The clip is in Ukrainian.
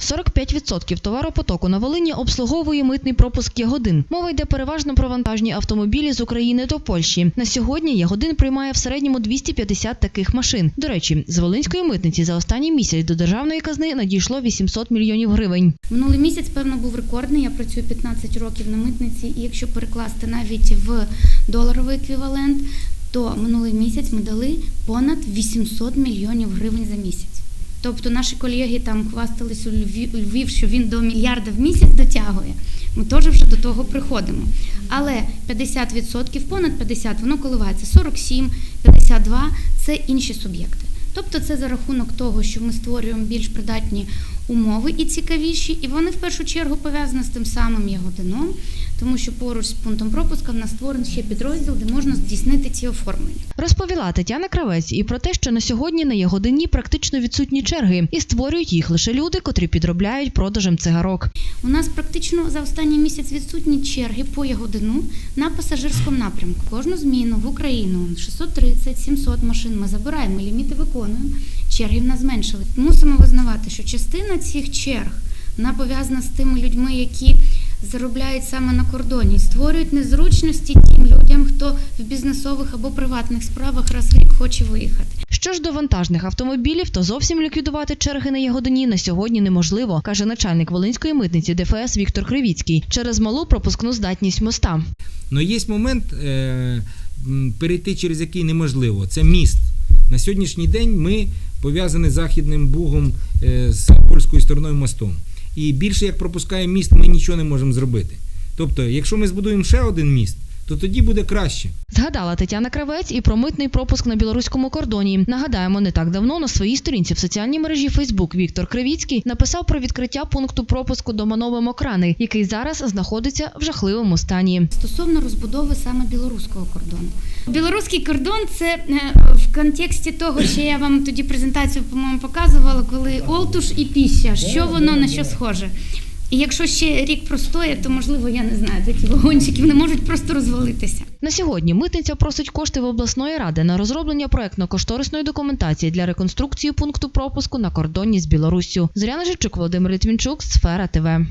45% товаропотоку на Волині обслуговує митний пропуск Ягодин. Мова йде переважно про вантажні автомобілі з України до Польщі. На сьогодні Ягодин приймає в середньому 250 таких машин. До речі, з Волинської митниці за останній місяць до державної казни надійшло 800 мільйонів гривень. Минулий місяць, певно, був рекордний. Я працюю 15 років на митниці, і якщо перекласти навіть в доларовий еквівалент, то минулий місяць ми дали понад 800 мільйонів гривень за місяць. Тобто наші колеги там хвастались у Львів, що він до мільярда в місяць дотягує. Ми теж вже до того приходимо. Але 50%, понад 50%, воно коливається 47, 52 – це інші суб'єкти. Тобто це за рахунок того, що ми створюємо більш придатні умови і цікавіші, і вони в першу чергу пов'язані з тим самим ягодином, тому що поруч з пунктом пропуска в нас створений ще підрозділ, де можна здійснити ці оформлення. Розповіла Тетяна Кравець і про те, що на сьогодні на Ягодині практично відсутні черги, і створюють їх лише люди, котрі підробляють продажем цигарок. У нас практично за останній місяць відсутні черги по ягодину на пасажирському напрямку. Кожну зміну в Україну 630-700 машин ми забираємо, ліміти виконуємо. Черги в нас зменшили. Мусимо визнавати, що частина цих черг вона пов'язана з тими людьми, які заробляють саме на кордоні і створюють незручності тим людям, хто в бізнесових або приватних справах раз в рік хоче виїхати. Що ж до вантажних автомобілів, то зовсім ліквідувати черги на Ягодині на сьогодні неможливо, каже начальник Волинської митниці ДФС Віктор Кривіцький, через малу пропускну здатність моста. Но є момент, е, перейти через який неможливо. Це міст. На сьогоднішній день ми пов'язані західним бугом е, з польською стороною мостом. І більше як пропускає міст, ми нічого не можемо зробити. Тобто, якщо ми збудуємо ще один міст, то тоді буде краще. Згадала Тетяна Кравець і про митний пропуск на білоруському кордоні. Нагадаємо, не так давно на своїй сторінці в соціальній мережі Фейсбук Віктор Кривіцький написав про відкриття пункту пропуску до Манове Мокрани, який зараз знаходиться в жахливому стані. Стосовно розбудови саме білоруського кордону. Білоруський кордон це е, в контексті того, що я вам тоді презентацію, по-моєму, показувала, коли Олтуш і Піща, що воно на що схоже. І якщо ще рік простоє, то можливо, я не знаю, такі вагончики вони можуть просто розвалитися. На сьогодні митниця просить кошти в обласної ради на розроблення проектно-кошторисної документації для реконструкції пункту пропуску на кордоні з Білоруссю. Зоряна Жичук, Володимир Літвінчук, Сфера ТВ.